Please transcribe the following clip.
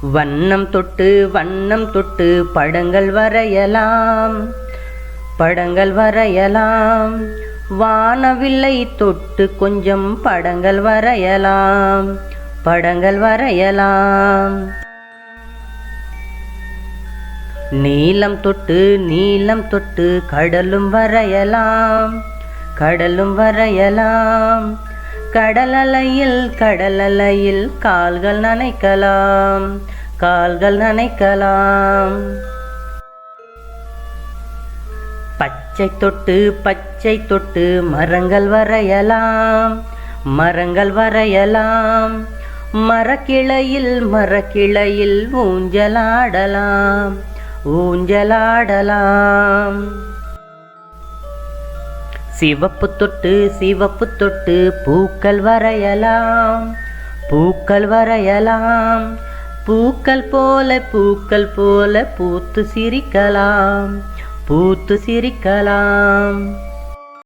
வண்ணம் தொட்டு வண்ணம் தொட்டு படங்கள் வரையலாம். படங்கள் வரையலாம். வானவில்லை தொட்டு கொஞ்சம் படங்கள் வரையலாம். படங்கள் வரையலாம். நீளம் தொட்டு நீளம் தொட்டு கடலும் வரையலாம். கடலும் வரையலாம். கடலலையில் கடலலையில் கால்கள் நனைக்கலாம் கால்கள் நனைக்கலாம். பச்சை தொட்டு பச்சை தொட்டு மரங்கள் வரையலாம் மரங்கள் வரையலாம். மரக்கிளையில் மரக்கிளையில் ஊஞ்சலாடலாம் ஊஞ்சலாடலாம். சிவப்பு தொட்டு சிவப்பு தொட்டு பூக்கள் வரையலாம் பூக்கள் வரையலாம். பூக்கள் போல பூக்கள் போல பூத்து சிரிக்கலாம் பூத்து சிரிக்கலாம்.